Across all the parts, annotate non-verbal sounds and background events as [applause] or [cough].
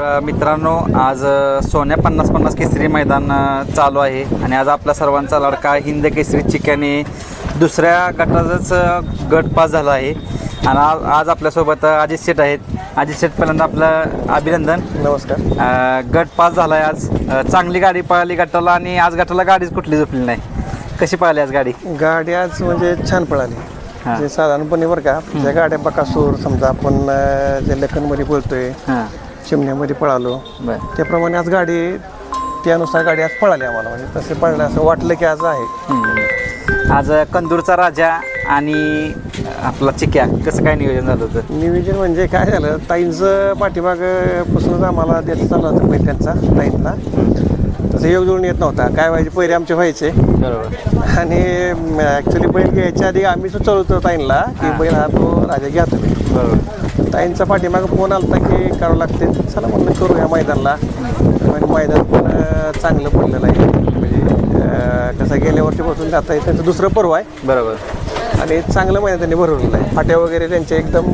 तर मित्रांनो आज सोन्या पन्नास पन्नास केसरी मैदान चालू आहे. आणि आज आपला सर्वांचा लाडका हिंद केसरी चिक्याने दुसऱ्या गटाचाच गट पास झाला आहे. आणि आज आज आपल्यासोबत अजित शेठ आहेत. अजित शेठ पहिल्यांदा आपलं अभिनंदन. नमस्कार. गट पास झाला आहे आज चांगली गाडी पळाली गटाला आणि आज गटाला गाडीच कुठली झोपली नाही. कशी पळाली आज गाडी? गाडी आज म्हणजे छान पळाली. म्हणजे साधारणपणे बरं का ज्या गाड्या बकासूर समजा आपण जे लखनमध्ये बोलतोय चिमण्यामध्ये पळालो. बरं. त्याप्रमाणे आज गाडी त्यानुसार गाडी आज पळाली आम्हाला. म्हणजे तसे पळणं असं वाटलं की आज आहे. हम्म. आज कंदूरचा राजा आणि आपला चिक्या कसं काय नियोजन झालं होतं? नियोजन म्हणजे काय झालं ताईंचं पाठीमाग पासूनच आम्हाला द्यायचं चालू होतं पहिले त्यांचा ताईंना. तसं योग जुळून येत नव्हता. काय व्हायचे पहिले आमचे व्हायचे. बरोबर. आणि ॲक्च्युली बैल घ्यायच्या आधी आम्ही सुचवलं ताईंना की बैल हा तो राजा घ्या तुम्ही. बरोबर. ताईंचा पाठीमागं फोन आलता की करावं लागते चला म्हणलं करूया मैदानला. आणि मैदान पण चांगलं पडलेलं आहे. म्हणजे कसं गेल्या वर्षीपासून जाता येत त्यांचं दुसरं पर्व आहे. बरोबर. आणि चांगलं मैदान त्यांनी भरवलेलं आहे. फाट्या वगैरे त्यांच्या एकदम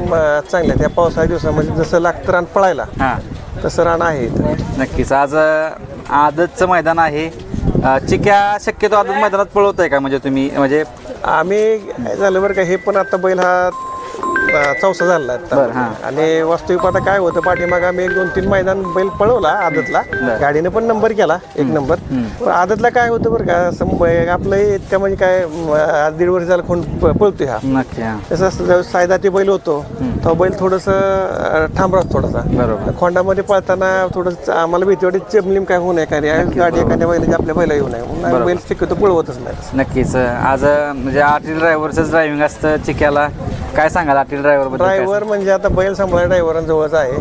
चांगल्या त्या पावसाळ्या दिवसामध्ये जसं लागतं रान पळायला तसं रान आहे. नक्कीच. आज आदतचं मैदान आहे. चिक्या शक्यतो आदत मैदानात पळवत आहे का? म्हणजे तुम्ही म्हणजे आम्ही झालं बरं का हे पण आता बैल हा अं, चौसा झाला बरं, हां. आणि वास्तविक आता काय होतं पाठीमाग आम्ही एक दोन तीन मैदान बैल पळवला आदतला. गाडीने पण नंबर केला एक नंबर. पण आदतला काय होतं बरं का बै- आपलं हे इतक्या म्हणजे काय अं, आज दीड वर्ष झालं प- पळतोय हा. नक्की हां. तसं असतं ज्यावेळेस सायदाती बैल होतो. तो बैल थोडंसं ठाम राहतो थोडासा. बरोबर. खोंडामध्ये पळताना थोडंसं आम्हाला भीती वाटते चिमलिम काय होऊ नये काय गाडी एखाद्या बैलाची आपल्या बैला येऊ नये. म्हणून आम्ही बैल शक्यतो पळवतच नाही. नक्कीच आज अ, म्हणजे आटील ड्रायव्हरचंच ड्रायव्हिंग असतं चिक्याला. काय सांगाल आटील ड्रायव्हरबद्दल काय ड्रायव्हर म्हणजे आता बैल सांभाळा ड्रायव्हरांजवळच आहे.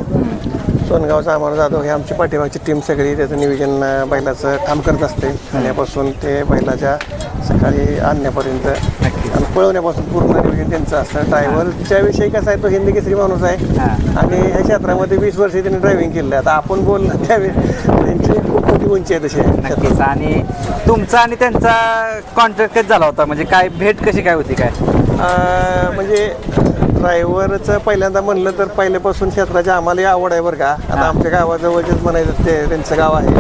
सोनगावचा अमर जाधव हे आमची पाठीमागची टीम सगळी. त्याचं नियोजन अं, बैलाचं ठाम करत असते. आणण्यापासून ते बैलाच्या सकाळी आणण्यापर्यंत आणि पळवण्यापासून पूर्ण नियोजन त्यांचं असतं. ड्रायव्हरच्या विषयी कसं आहे तो हिंदी केसरी माणूस आहे. हां. आणि ह्या क्षेत्रामध्ये वीस वर्ष त्यांनी ड्रायव्हिंग केलं आता आपण बोललं त्यावेळी त्यांची खूप मोठी उंची आहे तशी नक्कीच. आणि तुमचा आणि त्यांचा कॉन्ट्रॅक्ट झाला होता? म्हणजे काय भेट कशी काय होती काय? म्हणजे ड्रायव्हरचं पहिल्यांदा म्हणलं तर पहिल्यापासून क्षेत्राची आम्हाला आवड आहे बरं का. आता आमच्या गावाजवळच म्हणायचं ते त्यांचं गाव आहे.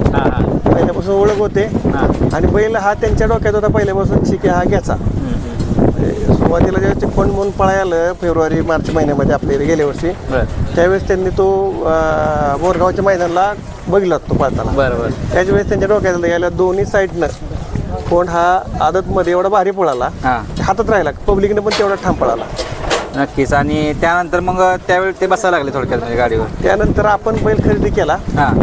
पहिल्यापासून ओळख होते. आणि बैल हा त्यांच्या डोक्यात होता पहिल्यापासून शिके हा घ्यायचा. म्हणजे सुरुवातीला जेव्हा ते कोण म्हणून पळायला फेब्रुवारी मार्च महिन्यामध्ये आपल्या गेल्या वर्षी त्यावेळेस त्यांनी तो बोरगावच्या मैदानाला बघितला तो पळताना. त्याच वेळेस त्यांच्या डोक्यात आलं, याला दोन्ही साईडनं कोण हा आदतमध्ये एवढा भारी पळाला. हां. हातात राहिला. पब्लिकने पण तेवढा ठाम पळाला. नक्कीच. आणि त्यानंतर मग त्यावेळी ते बसायला लागले थोडक्यात म्हणजे गाडीवर. त्यानंतर आपण बैल खरेदी केला. हां.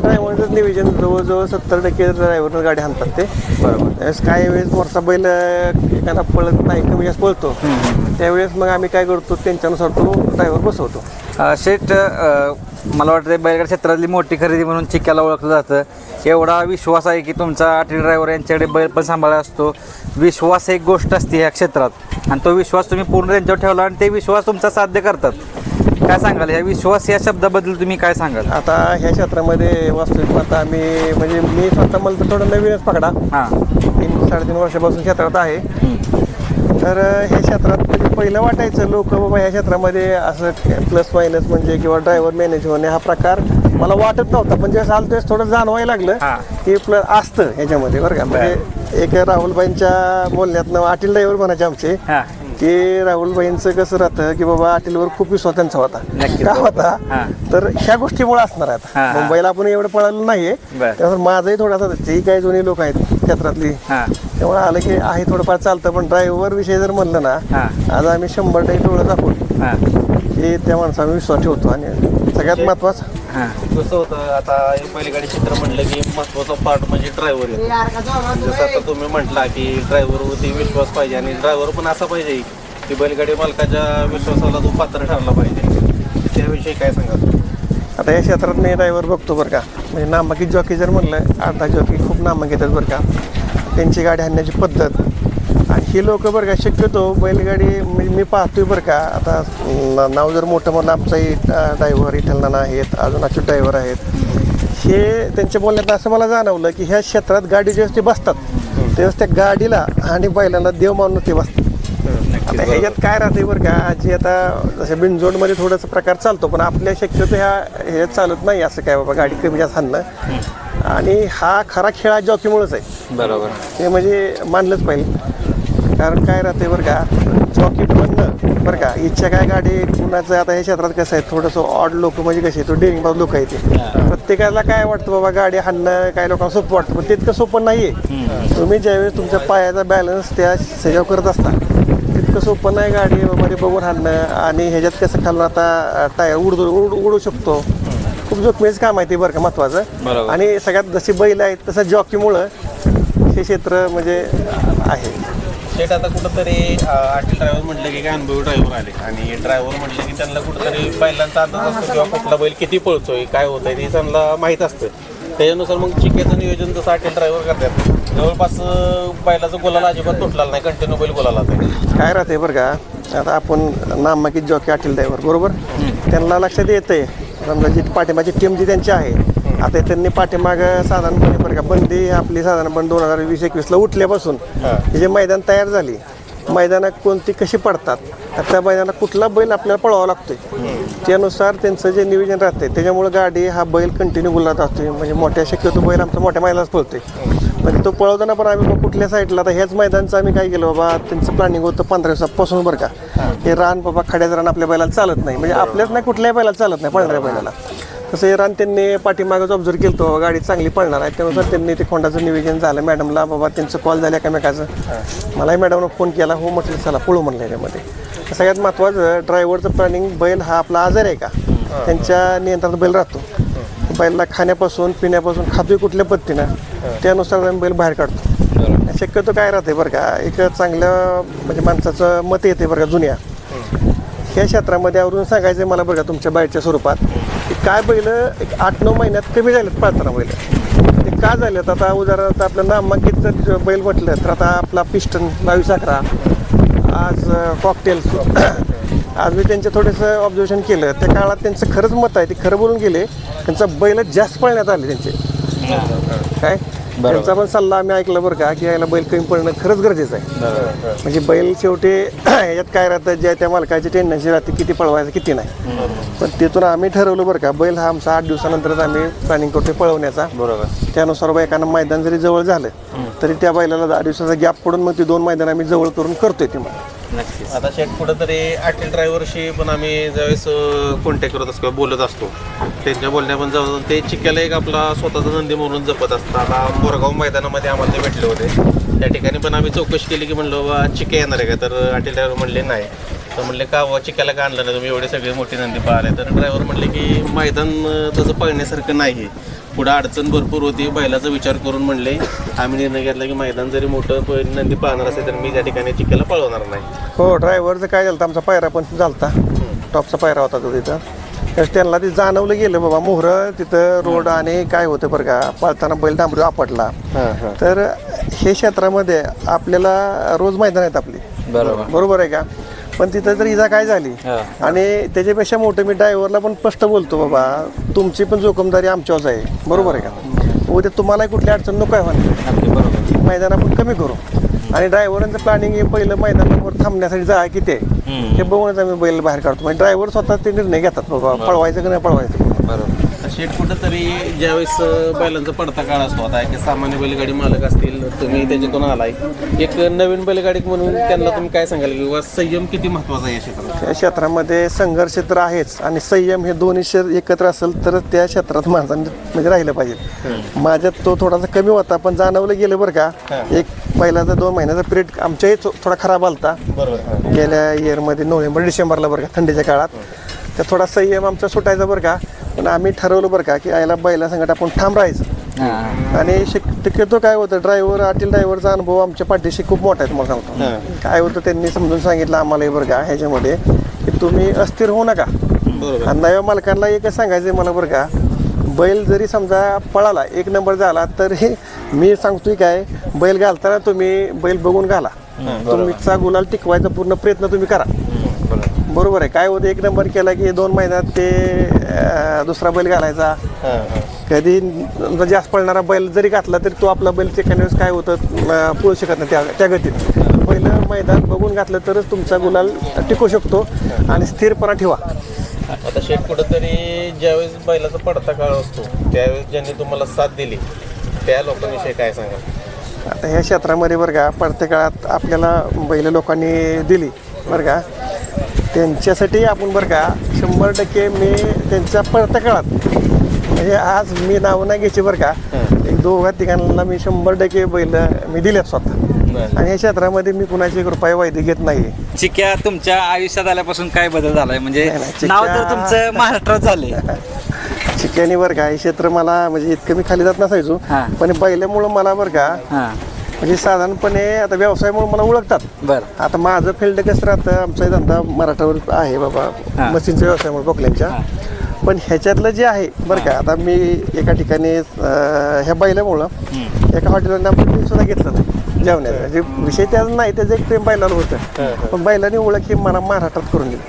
ड्रायव्हरचं नियोजन जवळजवळ सत्तर टक्के ड्रायव्हरनं गाडी हाणतात ते. बरोबर. त्यावेळेस काही वेळेस मोठा बैल अं, एखादा पळत नाही कमी जास्त पळतो. त्यावेळेस मग आम्ही काय करतो त्यांच्यानुसार तो ड्रायव्हर बसवतो. शेठ मला वाटतं बैलगाड क्षेत्रातली मोठी खरेदी म्हणून चिक्याला ओळखलं जातं. एवढा विश्वास आहे की तुमचा आटी ड्रायव्हर यांच्याकडे बैल पण सांभाळला असतो. विश्वास एक गोष्ट असते ह्या क्षेत्रात. आणि तो विश्वास तुम्ही पूर्ण त्यांच्यावर ठेवला आणि ते विश्वास तुमचा साध्य करतात. काय सांगाल? ह्या विश्वास या शब्दाबद्दल तुम्ही काय सांगाल? आता ह्या क्षेत्रामध्ये वास्तविक आता आम्ही म्हणजे मी स्वतः मला तर थोडं नवीनच पकडा. हां. तीन साडेतीन वर्षापासून क्षेत्रात आहे. तर ह्या क्षेत्रात म्हणजे पहिलं वाटायचं लोक बाबा ह्या क्षेत्रामध्ये असं प्लस मायनस म्हणजे किंवा ड्रायव्हर मॅनेज होणे हा प्रकार मला वाटत नव्हता पण जेव्हा आलं थोडं जाणवायला लागलं. की प्लस असतं ह्याच्यामध्ये बरं का म्हणजे एक राहुलबाईंच्या बोलण्यातनं आटील ड्रायव्हर म्हणायचे आमचे हां की राहुलबाईंचं कसं राहतं की बाबा आटीलवर खूप विश्वास त्यांचा होता. का होता. तर ह्या गोष्टीमुळे असणार आहेत. मुंबईला आपण एवढं पळालं नाहीये. त्यामुळे माझंही थोडासा तेही काही जुनी लोक आहेत क्षेत्रातली त्यामुळे आलं की आहे थोडंफार चालतं पण ड्रायव्हर विषय जर म्हणलं ना आज आम्ही शंभर टक्के डोळं दाखवून हां. की त्या माणसावर विश्वास ठेवतो आणि सगळ्यात महत्वाचं हां. कसं होतं आता हे बैलगाडी क्षेत्र म्हटलं की महत्त्वाचा पार्ट म्हणजे ड्रायव्हर जसं आता तुम्ही म्हटला की ड्रायव्हरवरती विश्वास पाहिजे आणि ड्रायव्हर पण असा पाहिजे की बैलगाडी मालकाच्या विश्वासाला तो पात्र ठरला पाहिजे. त्याविषयी काय सांगाल? आता या क्षेत्रात मी ड्रायव्हर बघतो बरं का. म्हणजे नामांकित जॉकी जर म्हणलं आठ दहा जॉकी खूप नामांकित आहेत बरं का. त्यांची गाडी आणण्याची पद्धत. आणि ही लोक बरं का शक्यतो बैलगाडी म्हणजे मी पाहतोय बरं का आता नाव जर मोठं म्हणलं आमचाही ड्रायव्हर इथल नाना आहेत अजून अच्युत ड्रायव्हर आहेत. हे त्यांच्या बोलण्यात असं मला जाणवलं की ह्या क्षेत्रात गाडी ज्यावेळेस ते बसतात त्यावेळेस त्या गाडीला आणि बैलांना देव मानून ते बसतात. आता ह्याच्यात काय राहते बरं का जे आता जसं बिनजोडमध्ये थोडासा प्रकार चालतो पण आपल्या शक्यतो ह्या ह्याच्यात चालत नाही असं काय बाबा गाडी कमी जास्त हाणणं. आणि हा खरा खेळ हा जॉकीमुळेच आहे. बरोबर. हे म्हणजे मानलंच पाहिजे. कारण काय राहते बरं का जॉकी बनणं बरं का इच्छा काय गाडी कुणाचं आता हे क्षेत्रात कसं आहे थोडंसं ऑड लोक म्हणजे कसे तो डेअरिंग बाजू लोक आहेत ते. प्रत्येकाला काय वाटतं बाबा गाडी हाणणं काय लोकांना सोपं वाटतं पण तितकं सोपं नाही आहे तुम्ही ज्यावेळेस तुमच्या पायाचा बॅलन्स त्या सजाव करत असता तितकं सोपं नाही गाडी मध्ये बघून हाणणं. आणि ह्याच्यात कसं खालून आता टायर उडू उड उडू शकतो. खूप जोखमीचं काम आहे ते बरं का महत्वाचं. बरोबर. आणि सगळ्यात जशी बैल आहेत तसं जॉकीमुळं हे क्षेत्र म्हणजे आहे. शेट आता कुठंतरी आटील ड्रायव्हर म्हटलं की काय अनुभवी ड्रायव्हर आले. आणि ड्रायव्हर म्हटलं की त्यांना कुठंतरी बैलांचा अंदाज असतो किंवा कुठला बैल किती पळतोय काय होतंय ते त्यांना माहीत असतं. त्याच्यानुसार मग चिकेचं नियोजन जसं आटील ड्रायव्हर करतात. जवळपास बैलाचं गोलाला अजिबात तुटलेला नाही कंटिन्यू बैल गोलाला काय राहते बरं का आता आपण नामांकित जॉकी अटील ड्रायव्हर बरोबर? त्यांना लक्षात येते समजा जी पाठिंबाची टीम जी त्यांची आहे आता त्यांनी पाठीमाग साधारणपणे बरं का बंदी आपली साधारणपणे दोन हजार वीस एकवीसला उठल्यापासून जे मैदान तयार झाली मैदानात कोणती कशी पडतात त्या मैदानात कुठला बैल आपल्याला पळवावा लागतोय? त्यानुसार त्यांचं जे नियोजन राहते त्याच्यामुळे गाडी हा बैल कंटिन्यू गुलात असतोय म्हणजे मोठ्या शक्यतो बैल आमचा मोठ्या मैलाच पळतोय. म्हणजे तो पळवताना पण आम्ही कुठल्या साईडला. आता ह्याच मैदानचं आम्ही काय केलं बाबा त्यांचं प्लॅनिंग होतं पंधरा दिवसापासून बरं का. हे. रान बाबा खड्याचं रान आपल्या बैलाला चालत नाही. म्हणजे आपल्याच नाही कुठल्याही बैलाला चालत नाही पळणाऱ्या बैलाला. तसं हे रान त्यांनी पाठीमागच ऑब्झर्व केलं बाबा गाडी चांगली पळणार आहे. त्यानुसार त्यांनी ते खोंडाचं नियोजन झालं. मॅडमला बाबा त्यांचं कॉल झालं एकामेकाचं. मलाही मॅडमनं फोन केला हो म्हटलं चला पळू म्हणलं याच्यामध्ये. सगळ्यात महत्त्वाचं ड्रायव्हरचं प्लॅनिंग बैल हा आपला आजार आहे का? त्यांच्या नियंत्रणात बैल राहतो. बैलला खाण्यापासून पिण्यापासून खातोय कुठल्या पद्धतीनं त्यानुसार आम्ही बैल बाहेर काढतो. शक्यतो काय राहते बरं का एक चांगलं म्हणजे माणसाचं मत येते बरं का जुन्या. ह्या क्षेत्रामध्ये आवरून सांगायचं आहे मला का तुमच्या बाईटच्या स्वरूपात की काय बैल एक आठ नऊ महिन्यात कमी झालेत पाळताना बैल. ते का झालेत? आता उदाहरणार्थ आपलं नामांकित जर बैल म्हटलं तर आता आपला पिस्टन बावीस अकरा आज कॉकटेल आज मी त्यांचं थोडंसं ऑब्झर्वेशन केलं. त्या काळात त्यांचं खरंच मत आहे ते खरं बोलून गेले. त्यांचा बैल जास्त पळण्यात आले त्यांचे. काय? त्यांचा पण सल्ला आम्ही ऐकला बरं का की यायला बैल कमी पडणं खरंच गरजेचं आहे. म्हणजे बैल शेवटी [clears throat] याच्यात काय राहतं ज्या त्या मालकाची टेंडन्सी राहते किती पळवायचं किती नाही. पण तिथून आम्ही ठरवलं बरं का बैल हा आमचा आठ दिवसानंतरच आम्ही प्लॅनिंग करतोय पळवण्याचा. बरोबर. त्यानुसार एखादं मैदान जरी जवळ झालं तरी त्या बैलाला दहा दिवसाचा गॅप पडून मग ती दोन मैदान आम्ही जवळ करून करतोय ती मग नक्कीच. आता शेट कुठंतरी अटल ड्रायव्हरशी पण आम्ही ज्यावेळेस कॉन्टॅक्ट करत असतो किंवा बोलत असतो त्यांच्या बोलण्या पण जाऊन ते चिक्क्याला एक आपला स्वतःचा नंदी म्हणून जपत असतात. आता बोरगाव मैदानामध्ये आम्हाला ते भेटले होते. त्या ठिकाणी पण आम्ही चौकशी केली की म्हणलं बा चिक्के येणार आहे का? तर अटल ड्रायव्हर म्हणले नाही. तर म्हणले का बा चिक्क्याला का आणलं नाही? तुम्ही एवढे सगळे मोठी नंदी पाहिले तर ड्रायव्हर म्हणले की मैदान तसं पळण्यासारखं नाही पुढं अडचण भरपूर होती. बैलाचा विचार करून म्हणले आम्ही निर्णय घेतला की मैदान जरी मोठं प- नंदी पाहणार असेल तर मी त्या ठिकाणी चिक्क्याला पळवणार नाही. हो ड्रायव्हरचं काय झालं आमचा पायरा पण झालता. टॉपचा पायरा होता तो तिथं. त्यावेळेस त्यांना ते जाणवलं गेलं बाबा मोहरं तिथं रोड आणि काय होतं बरं का? पळताना बैल डांबरी आपटला. तर हे क्षेत्रामध्ये आपल्याला रोज मैदान आहेत आपली. बरोबर. बरोबर आहे का? पण तिथं जर इजा काय झाली. आणि त्याच्यापेक्षा मोठं मी ड्रायव्हरला पण स्पष्ट बोलतो बाबा तुमची पण जोखमदारी आमच्यावरच आहे. बरोबर आहे का? उद्या तुम्हालाही कुठली अडचण नको आहे म्हणा. अगदी बरोबर. मैदान आपण कमी करू. आणि ड्रायव्हरांचं प्लॅनिंग हे पहिलं मैदानावर थांबण्यासाठी जा किती आहे. हे बघूनच आम्ही बैल बाहेर काढतो. म्हणजे ड्रायव्हर स्वतः ते निर्णय घेतात बाबा पळवायचं की नाही पळवायचं? बरोबर. शेट कुठंतरी ज्यावेळेस बैलांचा पडता काळ असतो आता एक सामान्य बैलगाडी मालक असतील तुम्ही त्याच्यातून आलाय. एक नवीन बैलगाडी म्हणून त्यांना तुम्ही काय सांगाल? की बाबा संयम किती महत्त्वाचा आहे या क्षेत्रात? त्या क्षेत्रामध्ये संघर्ष तर आहेच आणि संयम हे दोन्ही शे- एकत्र असेल तर त्या क्षेत्रात माणसाने म्हणजे राहिलं पाहिजे. माझ्यात तो थोडासा कमी होता पण जाणवलं गेलं बरं का एक पहिल्याचा दोन महिन्याचा पिरियड आमच्याही थोडा खराब आलता. गेल्या इयरमध्ये नोव्हेंबर डिसेंबरला बरं का थंडीच्या काळात. तर थोडा संयम आमचा सुटायचा बरं का पण आम्ही ठरवलं बरं का की यायला बैला संगत आपण ठाम राहायचं. आणि शक- शक्यतो काय होतं ड्रायव्हर आटील ड्रायव्हरचा अनुभव आमच्या पाठीशी खूप मोठा आहे तुम्हाला सांगतो. काय होतं त्यांनी समजून सांगितलं आम्हाला हे बरं का ह्याच्यामध्ये की तुम्ही अस्थिर होऊ नका. आणि नव्या मालकांना एकच सांगायचं मला बरं का बैल जरी समजा पळाला एक नंबर झाला तर मी सांगतोय काय बैल घालताना तुम्ही बैल बघून घाला. तुमचा गुलाल टिकवायचा पूर्ण प्रयत्न तुम्ही करा. बरोबर आहे. काय होतं एक नंबर केला की दोन महिन्यात ते अं, दुसरा बैल घालायचा. कधी समजा जास्त पळणारा बैल जरी घातला तरी तो आपला बैल सेकंड वेळेस काय होतं अं, पळू शकत नाही त्या त्या गतीत. पहिलं मैदान बघून घातलं तरच तुमचा गुलाल टिकू शकतो आणि स्थिरपणा ठेवा. आता शेट कुठंतरी ज्यावेळेस बैलाचा पडता काळ असतो त्यावेळेस ज्यांनी तुम्हाला साथ दिली त्या लोकांविषयी काय सांगा आता ह्या क्षेत्रामध्ये बरं का पडत्या काळात आपल्याला बैल लोकांनी दिली बरं का. त्यांच्यासाठी आपण बरं का शंभर टक्के मी त्यांच्या पडत्या काळात म्हणजे आज मी नाव नाही घ्यायची बरं का एक दोघा तिघांना मी शंभर टक्के बैल मी दिल्यात स्वतः. आणि या क्षेत्रामध्ये मी कुणाची एक रुपये वायदे घेत नाही. चिक्या तुमच्या आयुष्यात आल्यापासून काय बदल झालाय? म्हणजे नाव तर तुमचं महाराष्ट्रात झाले [laughs] चिक्यानी बरं का हे क्षेत्र मला म्हणजे इतकं मी खाली जात नसायचो. पण बैलामुळं मला बरं का म्हणजे साधारणपणे आता व्यवसायामुळे मला ओळखतात. बर. आता माझं फील्ड कसं राहतं आमचा धंदा मराठावर आहे हा. बाबा मशीनचा व्यवसाय म्हणून बोकल्यांच्या पण ह्याच्यातलं जे आहे बरं का आता मी एका ठिकाणी अं, ह्या बैलामुळं एका हॉटेलला आपण सुद्धा घेतलं नाही जेवणाचं म्हणजे विषय त्याचा नाही त्याचं एक प्रेम बैलाला होतं. पण बैलाने ओळख ही मला महाराष्ट्रात करून दिली.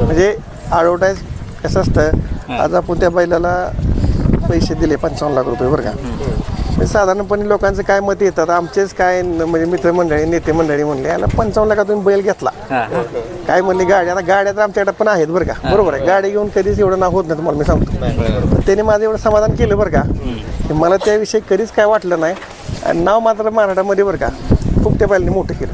म्हणजे ॲडव्हर्टाईज कसं असतं आज आपण त्या बैलाला पैसे दिले पंचावन्न लाख रुपये बरं का. म्हणजे साधारणपणे लोकांचं काय मत येतात आमचेच काय न- म्हणजे मित्रमंडळी नेते मंडळी म्हणले याला पंचावन्न लाखातून बैल घेतला. काय म्हणले गाडी आता गाड्या तर आमच्याकडे पण आहेत बरं का. बरोबर आहे. गाडी घेऊन कधीच एवढं नाव होत नाही तुम्हाला मी सांगतो. पण त्याने माझं एवढं समाधान केलं बरं का. की मला त्याविषयी कधीच काय वाटलं नाही. आणि नाव मात्र मराठामध्ये बरं का खूप त्या बैलांनी मोठं केलं.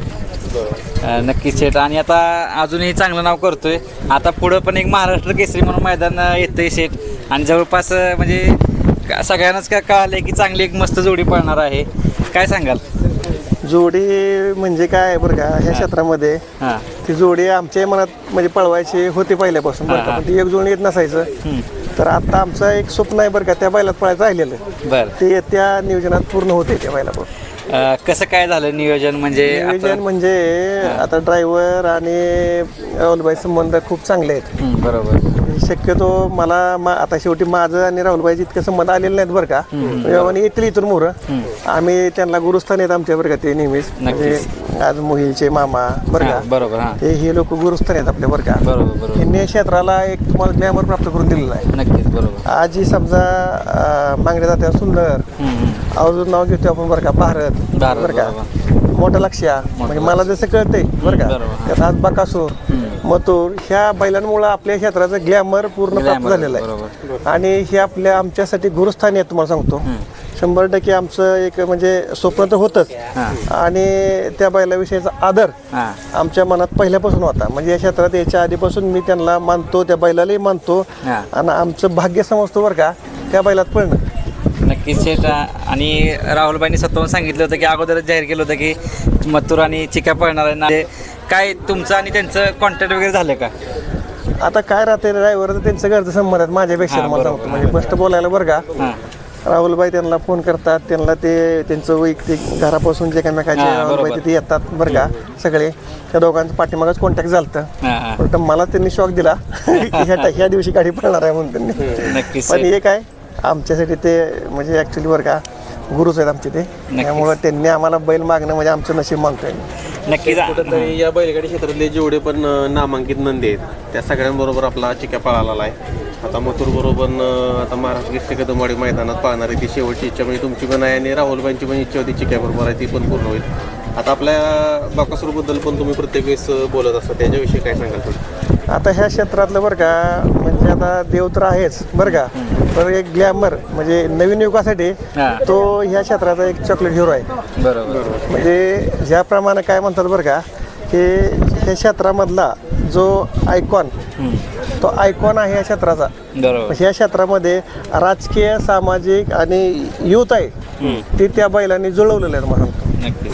अ, नक्कीच शेट आणि आता अजूनही चांगलं नाव करतोय. आता पुढं पण एक महाराष्ट्र केसरी म्हणून मैदान अ, येतंय शेट आणि जवळपास अ, म्हणजे का- सगळ्यांनाच का कळालंय की चांगली एक मस्त जोडी पळणार आहे. काय सांगाल? जोडी म्हणजे काय आहे बरं का ह्या क्षेत्रामध्ये हां. ती जोडी आमच्या मनात म्हणजे पळवायची होती पहिल्यापासून बरं का पण ती एक जोडी येत नसायचं. तर आता आमचं एक स्वप्न आहे बरं का त्या बैलात पळायचं राहिलेलं. बर. ते त्या नियोजनात पूर्ण होते त्या बैलावर अ, कसं काय झालं नियोजन? म्हणजे नियोजन आता- म्हणजे आता ड्रायव्हर आणि राहुलबाई संबंध खूप चांगले आहेत. हं, बरोबर. शक्यतो मला मा- आता शेवटी माझं आणि राहुलबाईचं इतकं संबंध आलेले नाहीत बरं का. आणि येतील इथून मोर. आम्ही त्यांना गुरुस्थान येत आमच्या बरं का ते नेहमीच. म्हणजे आज मोहिलचे मामा बरं हां, का बरोबर हां. हे हे लोक गुरुस्थान आहेत आपल्या बरं का. बरोबर बरोबर. यांनी या क्षेत्राला एक तुम्हाला ग्लॅमर प्राप्त करून दिलेला आहे. नक्कीच बरोबर. आज जी समजा अं, मागण्या जात्या सुंदर. हं, हं. अजून नाव घेतो आपण बरं का भारत. भारत, बरं का. मोठा लक्ष म्हणजे मला जसं कळतंय बरं का. त्यात आज बकासूर मथुर ह्या बैलांमुळे आपल्या क्षेत्राचं ग्लॅमर पूर्ण प्राप्त झालेलं. आहे. आणि हे आपल्या आमच्यासाठी गुरुस्थानी आहे तुम्हाला सांगतो. शंभर टक्के आमचं एक म्हणजे स्वप्न तर होतच. आणि त्या बैलाविषयीचा आदर आमच्या मनात पहिल्यापासून होता. म्हणजे या क्षेत्रात याच्या आधीपासून मी त्यांना मानतो त्या बैलालाही मानतो. आणि आमचं भाग्य समजतो बरं का त्या बैलात पळणं. शेट आणि राहुलबाईंनी स्वतःहून सांगितलं होतं की अगोदरच जाहीर केलं होतं की मथुर आणि चिका पळणार आहे ना ते काय तुमचं आणि त्यांचं कॉन्टॅक्ट वगैरे झालं का? आता काय राहते ड्रायव्हर त्यांचं घरचं संबंध आहेत माझ्यापेक्षा बरोबर. सांगतो म्हणजे स्पष्ट बोलायला बरं का? राहुलबाई त्यांना फोन करतात त्यांना ते त्यांचं वैयक्तिक घरापासून जे काही मेकाचे हां, राहुलबाई. तिथे येतात बरं का सगळे. त्या दोघांचं पाठीमागच कॉन्टॅक्ट झालं पण मला त्यांनी शॉक दिला [laughs] की [laughs] ह्या दिवशी गाडी पळणार आहे म्हणून त्यांनी. पण. हे काय आमच्यासाठी ते म्हणजे ॲक्च्युली बरं का गुरुच आहेत आमचे ते. त्यामुळं त्यांनी आम्हाला बैल मागणं म्हणजे आमचं नशीब मानतोय नक्कीच. कुठंतरी या बैलगाडी क्षेत्रातले जेवढे पण नामांकित नंदी आहेत त्या सगळ्यांबरोबर आपला चिक्या पळाला आहे. आता मथुर बरोबर आता महाराष्ट्र केसरी कदमवाडी मैदानात पाहणार आहे ती शेवटची इच्छा. म्हणजे तुमची पण आहे आणि राहुलबाईंची पण इच्छा होती चिक्या बरोबर आहे ती पण पूर्ण होईल. आता आपल्या बाकासूरबद्दल पण तुम्ही प्रत्येक वेळेस बोलत असता. त्याच्याविषयी काय सांगाल तुम्ही? आता ह्या क्षेत्रातलं बरं का म्हणजे आता देव तर आहेच बरं का. तर एक ग्लॅमर म्हणजे नवीन युगासाठी. तो ह्या क्षेत्राचा एक चॉकलेट हिरो आहे. बरोबर. म्हणजे ज्याप्रमाणे काय म्हणतात बरं का की ह्या क्षेत्रामधला जो आयकॉन तो आयकॉन आहे या क्षेत्राचा. बरोबर. ह्या क्षेत्रामध्ये राजकीय सामाजिक आणि युथ आहे ती त्या बैलांनी जुळवलेलं आहे मला सांगतो नक्कीच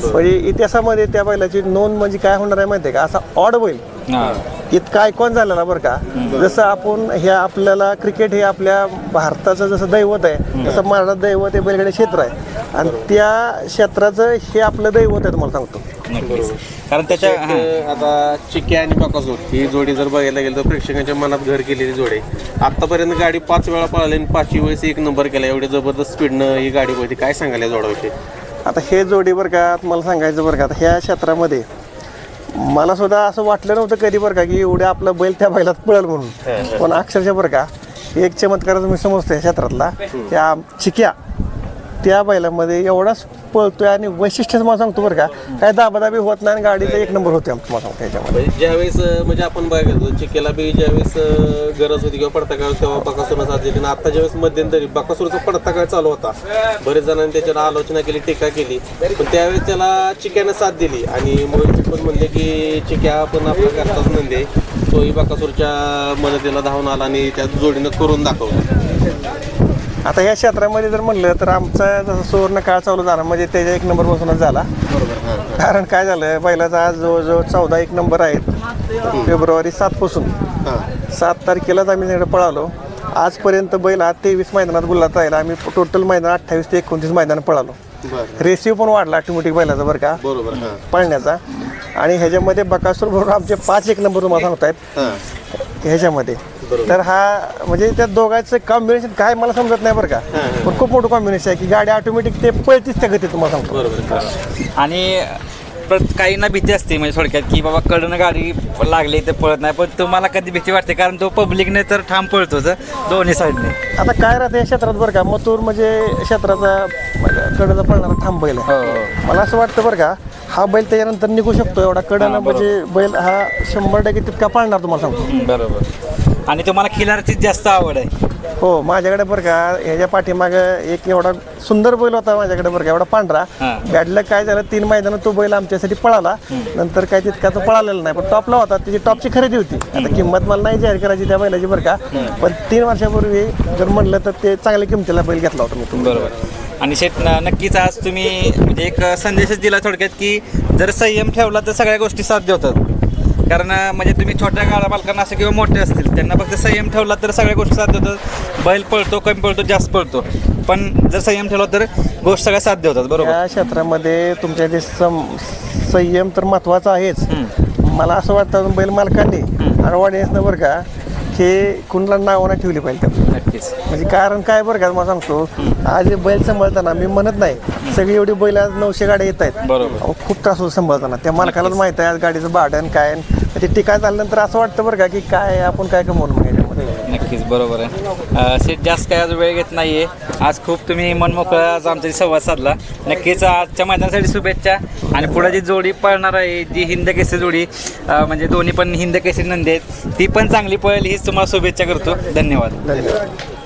म्हणजे इतिहासामध्ये त्या बैलाची नोंद म्हणजे काय होणार आहे माहिती आहे का? असा ऑड बैल. हां. इतका आयकॉन झालेला बरं का? जसं आपण हे आपल्याला क्रिकेट हे आपल्या भारताचं जसं दैवत आहे तसं महाराष्ट्रात दैवत हे बैलगाडी क्षेत्र आहे. आणि त्या क्षेत्राचं हे आपलं दैवत आहे तुम्हाला सांगतो. कारण त्याच्या हां. आता चिक्या आणि बाकासूर ही जोडी जर बघायला गेलं तर प्रेक्षकांच्या मनात घर केलेली जोडी आहे. आतापर्यंत गाडी पाच वेळा पळाली आणि पाचवी वेळेस एक नंबर केला. एवढी जबरदस्त स्पीडनं ही गाडी होती. काय सांगाल या जोडाविषयी? आता हे जोडी बरं का मला सांगायचं बरं का आता ह्या क्षेत्रामध्ये मला सुद्धा असं वाटलं नव्हतं कधी बरं का की एवढ्या आपलं बैल त्या बैलात पळल म्हणून. पण अक्षरशः बरं का एक चमत्कारच मी समजतो या क्षेत्रातला त्या चिक्या त्या बैलामध्ये एवढाच पळतोय आणि वैशिष्ट्यच मला सांगतो बरं का काय दाबादाबी होत नाही आणि गाडीचा एक नंबर होते आमचं तुम्हाला सांगतो याच्यामध्ये. म्हणजे ज्यावेळेस अं, म्हणजे आपण बघायचो चिकेला बी ज्यावेळेस अं, गरज होती किंवा पडता काळ तेव्हा बकासूरनं साथ दिली. आणि आता ज्यावेळेस मध्यंतरी बकासूरचा पडता काळ चालू होता. बरेच जणांनी त्याच्यावर आलोचना केली टीका केली. पण त्यावेळेस त्याला चिक्यानं साथ दिली. आणि मोहित पण म्हणले की चिक्या पण आपल्या घरचाच म्हणते तोही बकासूरच्या मदतीला धावून आला आणि त्या जोडीनं करून दाखवलं. आता या क्षेत्रामध्ये जर म्हणलं तर आमचा जसा सुवर्ण काळ चालू झाला म्हणजे त्याच्या एक नंबर पासूनच झाला. कारण काय झालं पहिलाचा आज जवळजवळ चौदा एक नंबर आहेत. फेब्रुवारी सात पासून. सात तारखेलाच आम्ही तिकडे पळालो. आजपर्यंत बैल हा तेवीस मैदानात गुल्लात राहिला. आम्ही टोटल मैदान अठ्ठावीस ते एकोणतीस मैदान पळालो. रेसिव पण वाढला ऑटोमॅटिक बैलाचा बरं का? बरोबर हां. पळण्याचा. आणि ह्याच्यामध्ये बकासूर बरोबर आमचे पाच एक नंबर तुम्हाला सांगतायत. हां. ह्याच्यामध्ये. तर हा म्हणजे त्या दोघांचं कॉम्बिनेशन काय मला समजत नाही बरं का. पण खूप मोठं कॉम्बिनेशन आहे की गाडी ऑटोमॅटिक ते पळतीच त्या गतीत तुम्हाला सांगतो. बरोबर हां. आणि परत काहींना भीती असते म्हणजे थोडक्यात की बाबा कडनं गाडी लागली तर पळत नाही. पण तुम्हाला कधी भीती वाटते? कारण तो पब्लिकने तर ठाम पळतोच दोन्ही साईडने. आता काय राहतं या क्षेत्रात बरं का? मथुर म्हणजे क्षेत्राचा कडचा पळणारा थांब बैल आहे. हो. मला असं वाटतं बरं का हा बैल त्याच्यानंतर निघू शकतो एवढा कडनं म्हणजे बैल हा शंभर टक्के तितका पाळणार तुम्हाला सांगतो. बरोबर. आणि तुम्हाला खिलारचीच जास्त आवड आहे. हो माझ्याकडे बरं का ह्याच्या पाठीमागं एक एवढा सुंदर बैल होता माझ्याकडे बरं का एवढा पांढरा. बॅडला काय झालं तीन मैदानात तो बैल आमच्यासाठी पळाला. नंतर काय तितका तो पळालेला नाही पण टॉपला होता त्याची टॉपची खरेदी होती. आता किंमत मला नाही जाहीर करायची त्या बैलाची बरं का पण तीन वर्षापूर्वी जर म्हणलं तर ते चांगल्या किमतीला बैल घेतला होता मी बरोबर. आणि शेट नक्कीच आज तुम्ही म्हणजे एक संदेशच दिला थोडक्यात की जर संयम ठेवला तर सगळ्या गोष्टी साध्य होतात. कारण म्हणजे तुम्ही छोट्या गाड्या बालकांना असं किंवा मोठे असतील त्यांना फक्त संयम ठेवला तर सगळ्या गोष्टी साध्य होतात. बैल पळतो कमी पळतो जास्त पळतो. पण जर संयम ठेवला तर गोष्ट सगळ्या साध्य होतात बरोबर? या क्षेत्रामध्ये तुमच्या सम संयम तर महत्त्वाचा आहेच. मला असं वाटतं बैल मालकांनी आणि ऑडियन्सनं बरं का हे कुणाला नावं नाही ठेवली पाहिजे त्यात. नक्कीच. म्हणजे कारण काय बरं का मला सांगतो आज हे बैल सांभाळताना मी म्हणत नाही सगळी एवढी बैल आज नऊशे गाड्या येत आहेत. बरोबर. अहो, खूप त्रास होतो सांभाळताना. त्या मालकालाच माहीत आहे आज गाडीचं भाडण काय आणि ते टिकाय झाल्यानंतर असं वाटतं बरं का की काय आपण काय कमवून नक्कीच बरोबर आहे. सीट जास्त काय आज वेळ घेत नाही आहे आज खूप तुम्ही मनमोकळा आज आमच्याशी संवाद साधला. नक्कीच आजच्या मैदानासाठी शुभेच्छा. आणि पुढे जी जोडी पळणार आहे जी हिंद केसरी जोडी म्हणजे दोन्ही पण हिंद केसरी नंदी आहेत ती पण चांगली पळेल हीच तुम्हाला शुभेच्छा करतो. धन्यवाद. धन्यवाद.